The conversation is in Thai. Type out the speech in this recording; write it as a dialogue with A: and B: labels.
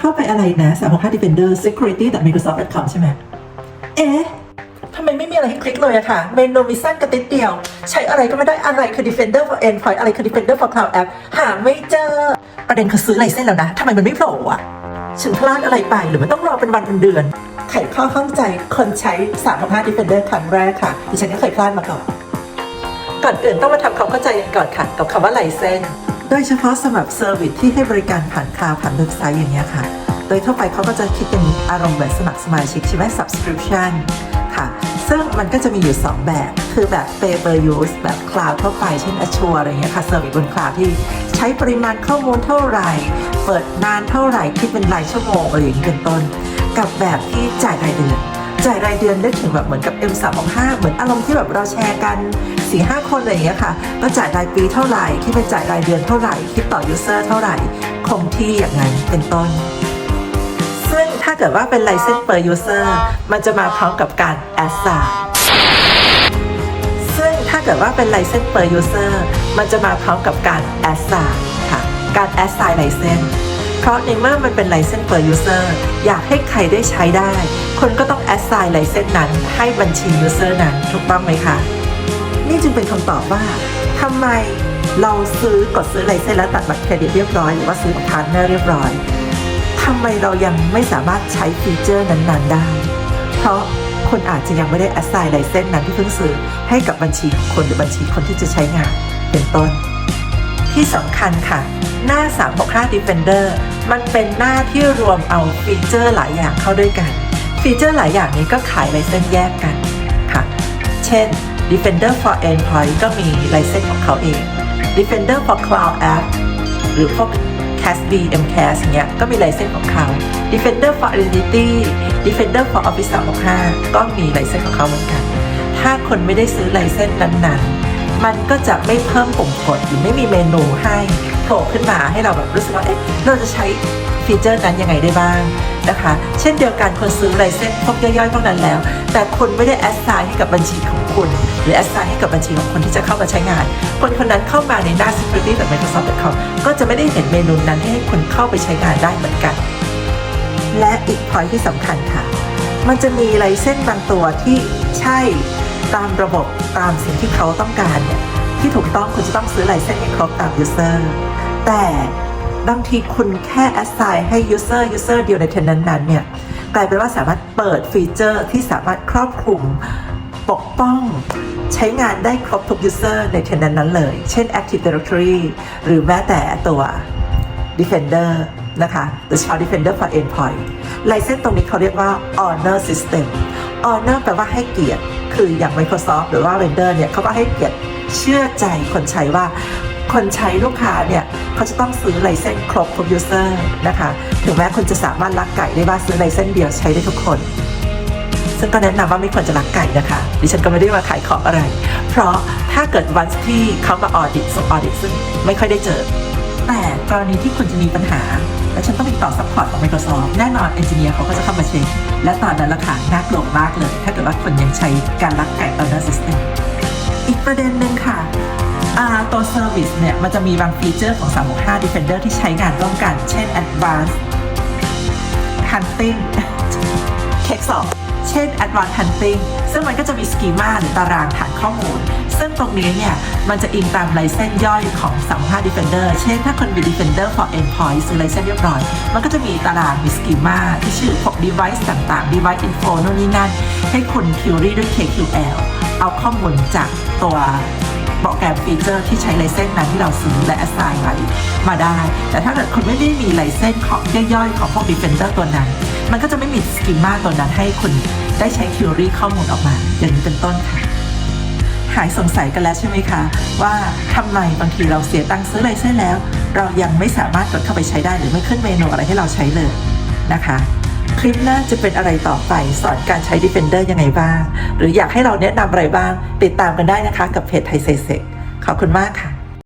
A: เข้าไปอะไรนะ365 Defender security microsoft.com ใช่ไหม เอ๊ะทำไมไม่มีอะไรให้คลิกเลยอะค่ะ เมนูมีสั้นกระติดเดียว ใช้อะไรก็ไม่ได้อะไรคือ Defender for Endpoint อะไรคือ Defender for Cloud App หาไม่เจอ ประเด็นคือซื้อไลเส้นแล้วนะทำไมมันไม่โผล่อะฉันพลาดอะไรไปหรือมันต้องรอเป็นวันเป็นเดือน ไขข้อข้องใจคนใช้365 Defender ครั้งแรกค่ะดิฉันก็เคยพลาดมาก่อน ก่อนอื่นต้องมาทำความเข้าใจกันก่อนค่ะ กับคำว่าไลเซน โดยเฉพาะสำหรับเซอร์วิสที่ให้บริการผ่านคลาวด์ผ่านเว็บไซต์อย่างเงี้ยค่ะ โดยทั่วไปเขาก็จะคิดเป็นอารมณ์แบบสมัครสมาชิกใช่ไหม subscription ค่ะ ซึ่งมันก็จะมีอยู่ 2 แบบ คือแบบ pay per use แบบคลาวด์ทั่วไปเช่น Azure อะไรเงี้ยค่ะ เซอร์วิสบนคลาวด์ที่ใช้ปริมาณข้อมูลเท่าไหร่ เปิดนานเท่าไหร่ คิดเป็นรายชั่วโมงอะไรอย่างนี้เป็นต้น กับแบบที่จ่ายรายเดือน จ่ายรายเดือนได้ถึงแบบเหมือนกับ M365 เหมือนอารมณ์ที่แบบเราแชร์กัน4 5คนอะไรอย่างเงี้ยค่ะ ก็จ่ายรายปีเท่าไหร่ที่เป็นจ่ายรายเดือนเท่าไหร่คิดต่อ user เท่าไหร่คงที่อย่างนั้นเป็นต้น ซึ่งถ้าเกิดว่าเป็น license per user มันจะมาพร้อมกับการ assign ซึ่งถ้าเกิดว่าเป็น license per user มันจะมาพร้อมกับการ assign ค่ะ การ assign license เพราะในเมื่อมันเป็น license per user อยากให้ใครได้ใช้ได้ คนก็ต้อง assign license นั้นให้บัญชี user นั้นถูกต้องไหมคะ นี่จึงเป็นคำตอบว่าทำไมเราซื้อกดซื้อไลเซนแล้วตัดบัตรเครดิตเรียบร้อย หรือว่าซื้อพาร์ทเนอร์เรียบร้อยทำไมเรายังไม่สามารถใช้ฟีเจอร์นั้นๆได้ เพราะคนอาจจะยังไม่ได้ assign ไลเซนนั้นที่เพิ่งซื้อให้กับบัญชีของคนหรือบัญชีคนที่จะใช้งานเป็นต้น ที่สำคัญค่ะ หน้า365 Defender มันเป็นหน้าที่รวมเอาฟีเจอร์หลายอย่างเข้าด้วยกัน ฟีเจอร์หลายอย่างนี้ก็ขายไลเซนแยกกันค่ะ เช่น Defender for Endpoint ก็มีไลเซนของเขาเอง Defender for Cloud App หรือพวก CASB MCAS เงี้ยก็มีไลเซนของเขา Defender for Identity Defender for Office 365 ก็มีไลเซนของเขาเหมือนกัน ถ้าคนไม่ได้ซื้อไลเซนนั้นๆ มันก็จะไม่เพิ่มปุ่มกดหรือไม่มีเมนูให้โผล่ขึ้นมาให้เราแบบรู้สึกว่า เอ๊ะ เราจะใช้ ฟีเจอร์นั้นยังไงได้บ้างนะคะ เช่นเดียวกันคนซื้อไลเซนพวกย่อยๆพวกนั้นแล้ว แต่คุณไม่ได้แอสไซน์ให้กับบัญชีของคุณ หรือแอสไซน์ให้กับบัญชีของคนที่จะเข้ามาใช้งาน คนคนนั้นเข้ามาในหน้า security แบบ microsoft.com ก็จะไม่ได้เห็นเมนูนั้นให้คุณเข้าไปใช้งานได้เหมือนกัน และอีกพอยที่สำคัญค่ะ มันจะมีไลเซนส์บางตัวที่ใช่ตามระบบตามสิ่งที่เขาต้องการเนี่ยที่ถูกต้องคุณจะต้องซื้อไลเซนส์ให้ครบตาม user แต่ บางทีคุณแค่ assign ให้ user user เดียวในเทนนั้นเนี่ยกลายเป็นว่าสามารถเปิดฟีเจอร์ที่สามารถครอบคลุมปกป้องใช้งานได้ครบทุก user ในเทนนั้นเลย เช่น Active Directory หรือแม้แต่ตัว Defender นะคะ The Child Defender for Endpoint ไลเซนส์ตรงนี้เขาเรียกว่า Honor System Honor แปลว่าให้เกียรติ คืออย่าง Microsoft หรือว่า Vendor เนี่ยเขาก็ให้เกียรติเชื่อใจคนใช้ว่า คนใช้ลูกค้าเนี่ยเขาจะต้องซื้อไลเซนส์ครบทุก user นะคะ ถึงแม้คุณจะสามารถลักไก่ได้ว่าซื้อไลเซนส์เดียวใช้ได้ทุกคน ซึ่งก็แนะนำว่าไม่ควรจะลักไก่นะคะ ดิฉันก็ไม่ได้มาขายของอะไร เพราะถ้าเกิดวันที่เขามาออดิตส่งออดิตซึ่งไม่ค่อยได้เจอ แต่กรณีที่คุณจะมีปัญหา และฉันต้องติดต่อซัพพอร์ตของ Microsoft แน่นอนเอนจิเนียร์เขาก็จะเข้ามาเช็คและตอนนั้นราคาน่ากลัวมากเลย ถ้าเกิดว่าคนยังใช้การลักไก่ Honor System อีกประเด็นหนึ่งค่ะ อ่าตัว Service เนี่ย มันจะมีบางฟีเจอร์ของ 365 Defender ที่ใช้งานร่วมกัน เช่น Advanced Hunting เทคสองเช่น Advanced Hunting ซึ่งมันก็จะมีสกีมาหรือตารางฐานข้อมูล ซึ่งตรงนี้เนี่ย มันจะอิงตามไลเซนย่อยของ35 Defender เช่นถ้าคนมี Defender for Endpoint ซื้อไลเซนเรียบร้อย มันก็จะมีตารางมีสกีมาที่ชื่อพวก device ต่างๆ device info โน่นนี่นั่น ให้คุณ query ด้วย KQL เอาข้อมูลจากตัว โปรแกรมฟีเจอร์ที่ใช้ไลเซนส์นั้นที่เราซื้อและ assign ไว้มาได้ แต่ถ้าเกิดคุณไม่ได้มีไลเซนส์ของย่อยๆ ของพวก Defender ตัวนั้น มันก็จะไม่มีสกิมมาตัวนั้นให้คุณได้ใช้ query ข้อมูลออกมาอย่างนี้เป็นต้นค่ะหายสงสัยกันแล้วใช่ไหมคะ ว่าทำไมบางทีเราเสียตังค์ซื้อไลเซนส์แล้ว เรายังไม่สามารถกดเข้าไปใช้ได้หรือไม่ขึ้นเมนูอะไรให้เราใช้เลยนะคะ คลิปหน้าจะเป็นอะไรต่อไป สอนการใช้ Defender ยังไงบ้าง หรืออยากให้เราแนะนำอะไรบ้าง ติดตามกันได้นะคะกับเพจไทยเซเซขอบคุณมากค่ะ